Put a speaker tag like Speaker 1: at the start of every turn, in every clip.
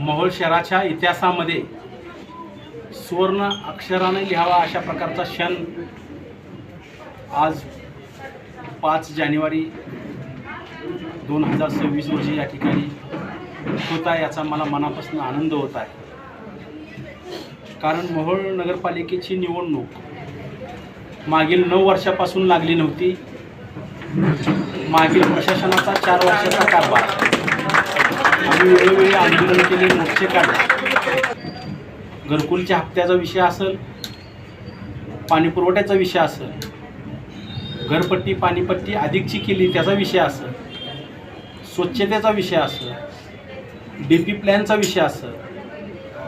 Speaker 1: मोहोळ शहराच्या इतिहासामध्ये सुवर्ण अक्षराने लिहावा अशा प्रकारचा क्षण आज पाच जानेवारी दोन हजार सव्वीस रोजी या ठिकाणी होता याचा मला मनापासून आनंद होत आहे. कारण मोहोळ नगरपालिकेची निवडणूक मागील नऊ वर्षापासून लागली नव्हती. मागील प्रशासनाचा चार वर्षाचा कारभार. आम्ही वेळोवेळी आंदोलन केले मोर्चे काढले. घरकुलच्या हप्त्याचा विषय असेल पाणीपुरवठ्याचा विषय असेल घरपट्टी पाणीपट्टी अधिकची केली त्याचा विषय असेल स्वच्छतेचा विषय असेल डी पी प्लॅनचा विषय असेल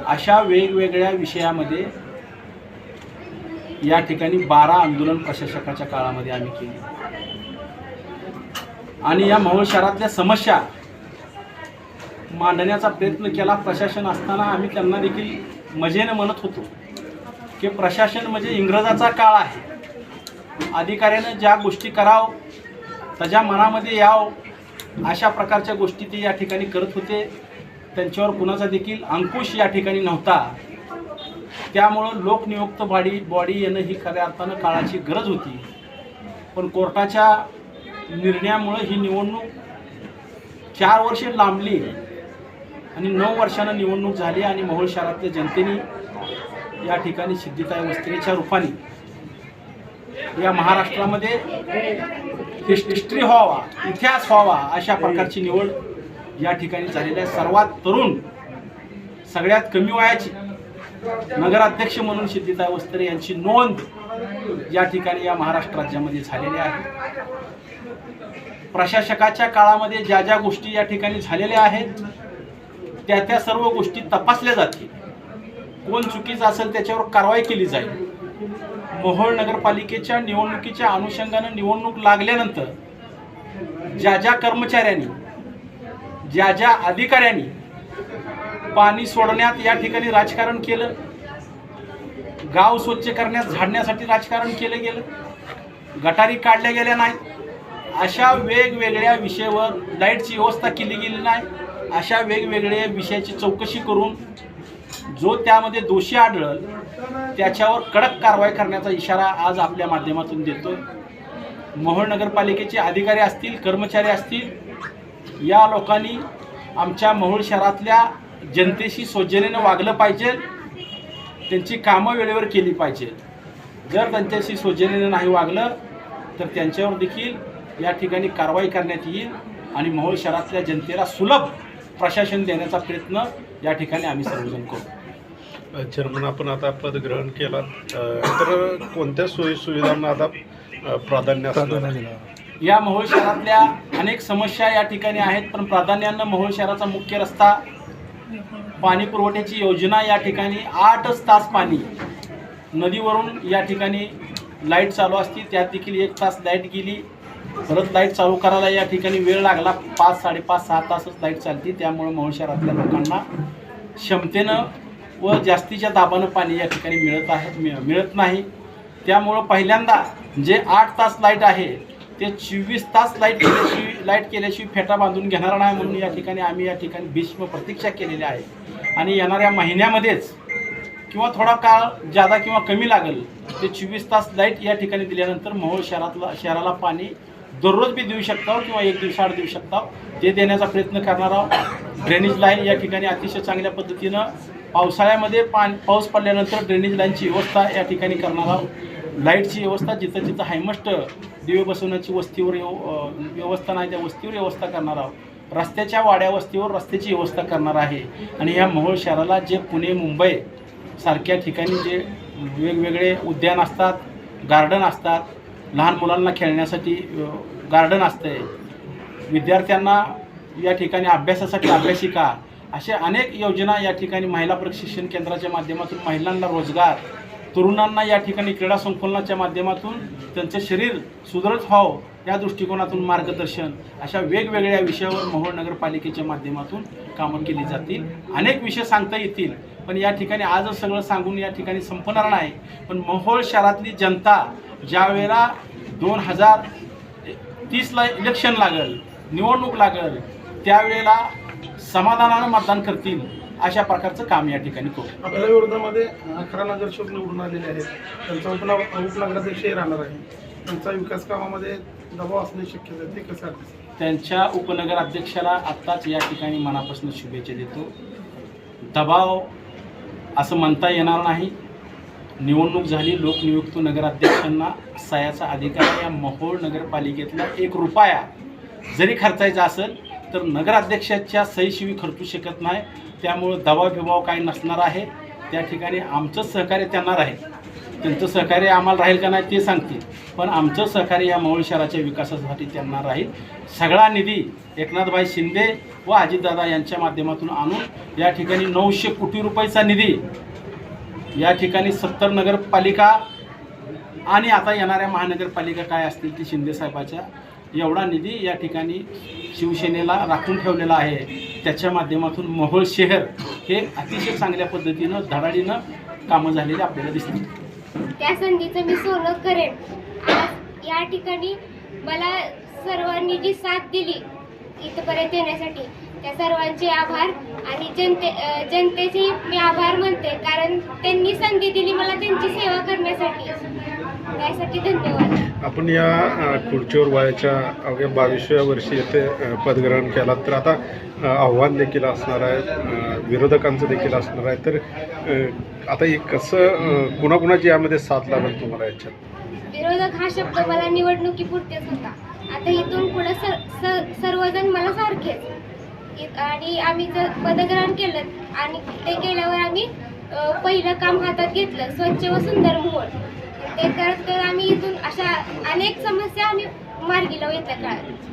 Speaker 1: अशा वेगवेगळ्या विषयामध्ये या ठिकाणी बारा आंदोलन प्रशासकाच्या काळामध्ये आम्ही केली. आणि या मोहोळ शहरातल्या समस्या मांडण्याचा प्रयत्न केला. प्रशासन असताना आम्ही त्यांना देखील मजेने म्हणत होतो की प्रशासन म्हणजे इंग्रजाचा काळ आहे. अधिकाऱ्यानं ज्या गोष्टी कराव त्याच्या मनामध्ये याव अशा प्रकारच्या गोष्टी ते या ठिकाणी करत होते. त्यांच्यावर कुणाचा देखील अंकुश या ठिकाणी नव्हता. त्यामुळं लोकनियुक्त बॉडी बॉडी येणं ही खऱ्या अर्थानं काळाची गरज होती. पण कोर्टाच्या निर्णयामुळं ही निवडणूक चार वर्षे लांबली. आणि नऊ वर्षानं निवडणूक झाली आणि मोहोळ शहरातल्या जनतेने या ठिकाणी सिद्धिताई वस्त्रेच्या रूपाने या महाराष्ट्रामध्ये हिस्ट्री व्हावा इतिहास व्हावा अशा प्रकारची निवड या ठिकाणी झालेली आहे. सर्वात तरुण सगळ्यात कमी वयाची नगराध्यक्ष म्हणून सिद्धिताई वस्त्रे यांची नोंद या ठिकाणी या महाराष्ट्र राज्यामध्ये झालेली आहे. प्रशासकाच्या काळामध्ये ज्या ज्या गोष्टी या ठिकाणी झालेल्या आहेत त्या त्या सर्व गोष्टी तपासल्या जातील. कोण चुकीचं असेल त्याच्यावर कारवाई केली जाईल. मोहोळ नगरपालिकेच्या निवडणुकीच्या अनुषंगानं निवडणूक लागल्यानंतर ज्या ज्या कर्मचाऱ्यांनी ज्या ज्या अधिकाऱ्यांनी पाणी सोडण्यात या ठिकाणी राजकारण केलं गाव स्वच्छ करण्यात झाडण्यासाठी राजकारण केलं गेलं गटारी काढल्या गेल्या नाही अशा वेगवेगळ्या विषयावर लाईटची व्यवस्था केली गेली नाही. अशा वेगवेगळ्या विषयाची चौकशी करून जो त्यामध्ये दोषी आढळल त्याच्यावर कडक कारवाई करण्याचा इशारा आज आपल्या माध्यमातून देतो मोहोळ नगरपालिकेचे अधिकारी असतील कर्मचारी असतील या लोकांनी आमच्या मोहोळ शहरातल्या जनतेशी सौजन्यानं वागलं पाहिजे त्यांची कामं वेळेवर केली पाहिजे. जर त्यांच्याशी सौजन्यानं नाही वागलं तर त्यांच्यावर देखील या ठिकाणी कारवाई करण्यात येईल आणि मोहोळ शहरातल्या जनतेला सुलभ प्रशासन देण्याचा प्रयत्न या ठिकाणी आम्ही सर्वजण करू.
Speaker 2: चेअरमन आपण आता पदग्रहण केला तर कोणत्या सोयी सुविधांना आता प्राधान्य असणार?
Speaker 1: या मोहोळ शहरातल्या अनेक समस्या या ठिकाणी आहेत पण प्राधान्यानं मोहोळ शहराचा मुख्य रस्ता पाणी पुरवठ्याची योजना या ठिकाणी आठच तास पाणी नदीवरून या ठिकाणी लाइट चालू असती त्यात देखील एक तास लाइट गेली. परत लाइट चालू करायला या ठिकाणी वेळ लागला. पाच साडेपाच सहा तासच लाइट चालती. त्यामुळे मौळ शहरातल्या लोकांना क्षमतेनं व जास्तीच्या दाबानं पाणी या ठिकाणी मिळत आहे मि- मिळत नाही. त्यामुळं पहिल्यांदा जे आठ तास लाइट आहे ते चोवीस तास लाइट केल्याशिवाय लाइट केल्याशिवाय फेटा बांधून घेणार नाही म्हणून या ठिकाणी आम्ही या ठिकाणी भीष्म प्रतीक्षा केलेली आहे. आणि येणाऱ्या महिन्यामध्येच किंवा थोडा काळ जादा किंवा कमी लागेल ते चोवीस तास लाइट या ठिकाणी दिल्यानंतर मोहोळ शहरातला शहराला पाणी दररोज बी देऊ शकता किंवा एक दिवसाआड देऊ शकता. ते देण्याचा प्रयत्न करणार आहोत. ड्रेनेज लाईन या ठिकाणी अतिशय चांगल्या पद्धतीनं पावसाळ्यामध्ये पाणी पाऊस पडल्यानंतर ड्रेनेज लाईनची व्यवस्था या ठिकाणी करणार आहोत. लाईटची व्यवस्था जिथं जिथं हायमस्ट दिवे बसवण्याची वस्तीवर व्यवस्था नाही त्या वस्तीवर व्यवस्था करणार आहोत. रस्त्याच्या वाड्या वस्तीवर रस्त्याची व्यवस्था करणार आहे. आणि या मोहोळ शहराला जे पुणे मुंबई सारख्या ठिकाणी जे वेगवेगळे उद्यान असतात गार्डन असतात लहान मुलांना खेळण्यासाठी गार्डन असते विद्यार्थ्यांना या ठिकाणी अभ्यासासाठी अभ्यासिका अशा अनेक योजना या ठिकाणी महिला प्रशिक्षण केंद्राच्या माध्यमातून महिलांना रोजगार तरुणांना या ठिकाणी क्रीडा संकुलनाच्या माध्यमातून त्यांचं शरीर सुदृढ व्हावं या दृष्टिकोनातून मार्गदर्शन अशा वेगवेगळ्या विषयावर मोहोळ नगरपालिकेच्या माध्यमातून कामं केली जातील. अनेक विषय सांगता येतील. पण या ठिकाणी आजच सगळं सांगून या ठिकाणी संपणार नाही. पण मोहोळ शहरातली जनता ज्या वेळेला दोन हजार तीसला इलेक्शन लागेल निवडणूक लागेल त्यावेळेला समाधानानं मतदान करतील अशा प्रकारचं काम या ठिकाणी करू.
Speaker 3: आपल्या विरोधामध्ये अकरा नगरसेवक निवडून आलेले आहेत. त्यांचा उपना उपनगराध्यक्षही राहणार आहे त्यांचा विकास कामामध्ये दबाव असणे शक्यता आहे ते कसं
Speaker 1: त्यांच्या उपनगर अध्यक्षाला आत्ताच या ठिकाणी मनापासून शुभेच्छा देतो. दबाव असं म्हणता येणार नाही. निवडणूक झाली लोकनियुक्त नगराध्यक्षांना सह्याचा अधिकार या महोळ नगरपालिकेतला एक रुपया जरी खर्चायचा असेल तर नगराध्यक्षाच्या सहीशिवी खर्चू शकत नाही. त्यामुळं दबाव बिबाव काही नसणार आहे. त्या ठिकाणी आमचंच सहकार्य त्यांना राहील. त्यांचं सहकार्य आम्हाला राहील का नाही ते सांगतील. पण आमचं सहकार्य या मोहोळ शहराच्या विकासासाठी त्यांना राहील. सगळा निधी एकनाथभाई शिंदे व अजितदादा यांच्या माध्यमातून आणून या ठिकाणी नऊशे कोटी रुपयाचा निधी या ठिकाणी सत्तर नगरपालिका आणि आता येणाऱ्या महानगरपालिका काय असतील ती शिंदे साहेबाच्या एवढा निधी या ठिकाणी शिवसेनेला राखून ठेवलेला आहे. त्याच्या माध्यमातून मोहोळ शहर हे अतिशय चांगल्या पद्धतीनं धडाडीनं कामं झालेली आपल्याला दिसतील.
Speaker 4: त्या संधीचं मी सोनं करेन. आज या ठिकाणी मला सर्वांनी जी साथ दिली इथपर्यंत येण्यासाठी त्या सर्वांचे आभार आणि जनते जनतेचे मी आभार म्हणते कारण त्यांनी संधी दिली मला त्यांची सेवा करण्यासाठी. त्यासाठी धन्यवाद.
Speaker 2: आपण या खुर्चीवर वयाच्या अवघ्या बावीसव्या वर्षी येथे पदग्रहण केला तर आता आव्हान देखील असणार आहे विरोधकांचं देखील असणार आहे. तर आता हे कसं कुणाकुणाची यामध्ये साथ लागेल तुम्हाला याच्यात?
Speaker 4: विरोधक हा शब्द मला निवडणुकीपुरतेच होता. आता इथून पुढे सर स- सर्वजण मला सारखेच. आणि आम्ही जर पदग्रहण केलं आणि ते केल्यावर आम्ही पहिलं काम हातात घेतलं स्वच्छ व सुंदर मोहोळ. ते करत करत आम्ही इथून अशा अनेक समस्या आम्ही मार्गी लावू येत्या काळात.